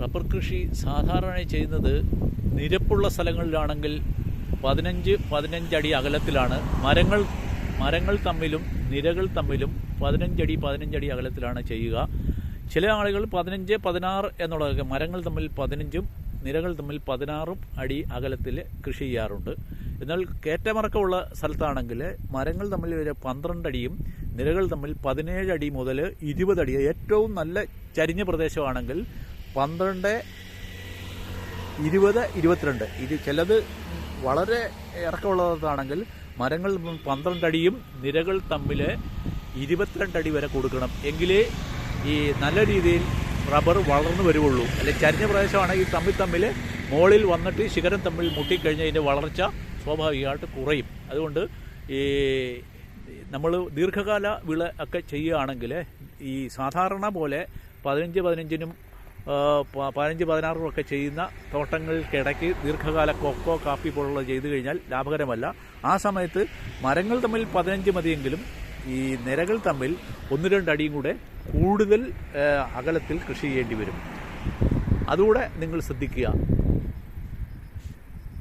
Rubber കൃഷി സാധാരണയായി ചെയ്യുന്നത് നിരപ്പുള്ള സ്ഥലങ്ങളിലാണെങ്കിൽ പതിനഞ്ച് പതിനഞ്ചടി അകലത്തിലാണ്. മരങ്ങൾ മരങ്ങൾ തമ്മിലും നിരകൾ തമ്മിലും പതിനഞ്ചടി പതിനഞ്ചടി അകലത്തിലാണ് ചെയ്യുക. ചില ആളുകൾ പതിനഞ്ച് പതിനാറ് എന്നുള്ളതൊക്കെ മരങ്ങൾ തമ്മിൽ പതിനഞ്ചും നിരകൾ തമ്മിൽ പതിനാറും അടി അകലത്തിൽ കൃഷി ചെയ്യാറുണ്ട്. എന്നാൽ കയറ്റമറക്കമുള്ള സ്ഥലത്താണെങ്കിൽ മരങ്ങൾ തമ്മിൽ ഒരു പന്ത്രണ്ട് അടിയും നിരകൾ തമ്മിൽ പതിനേഴ് അടി മുതൽ ഇരുപതടി ഏറ്റവും നല്ല ചരിഞ്ഞ പ്രദേശമാണെങ്കിൽ പന്ത്രണ്ട് ഇരുപത് ഇരുപത്തിരണ്ട്. ഇത് ചിലത് വളരെ ഇറക്കമുള്ളതാണെങ്കിൽ മരങ്ങൾ പന്ത്രണ്ടടിയും നിരകൾ തമ്മിൽ ഇരുപത്തിരണ്ടടി വരെ കൊടുക്കണം. എങ്കിലേ ഈ നല്ല രീതിയിൽ റബ്ബർ വളർന്നു വരുവുള്ളൂ. അല്ലെ ചരിഞ്ഞ പ്രദേശമാണെങ്കിൽ തമ്മിൽ തമ്മിൽ മുകളിൽ വന്നിട്ട് ശിഖരം തമ്മിൽ മുട്ടിക്കഴിഞ്ഞാൽ ഇതിന്റെ വളർച്ച സ്വാഭാവികമായിട്ട് കുറയും. അതുകൊണ്ട് ഈ നമ്മൾ ദീർഘകാല വിള ഒക്കെ ചെയ്യുകയാണെങ്കിൽ ഈ സാധാരണ പോലെ പതിനഞ്ച് പതിനഞ്ചിനും പതിനഞ്ച് പതിനാറും ഒക്കെ ചെയ്യുന്ന തോട്ടങ്ങൾക്കിടയ്ക്ക് ദീർഘകാല കൊക്കോ കാപ്പി പോലുള്ള ചെയ്തു കഴിഞ്ഞാൽ ലാഭകരമല്ല. ആ സമയത്ത് മരങ്ങൾ തമ്മിൽ പതിനഞ്ച് മതിയെങ്കിലും ഈ നിരകൾ തമ്മിൽ ഒന്ന് രണ്ട് അടിയും കൂടെ കൂടുതൽ അകലത്തിൽ കൃഷി ചെയ്യേണ്ടി വരും. അതുകൂടെ നിങ്ങൾ ശ്രദ്ധിക്കുക.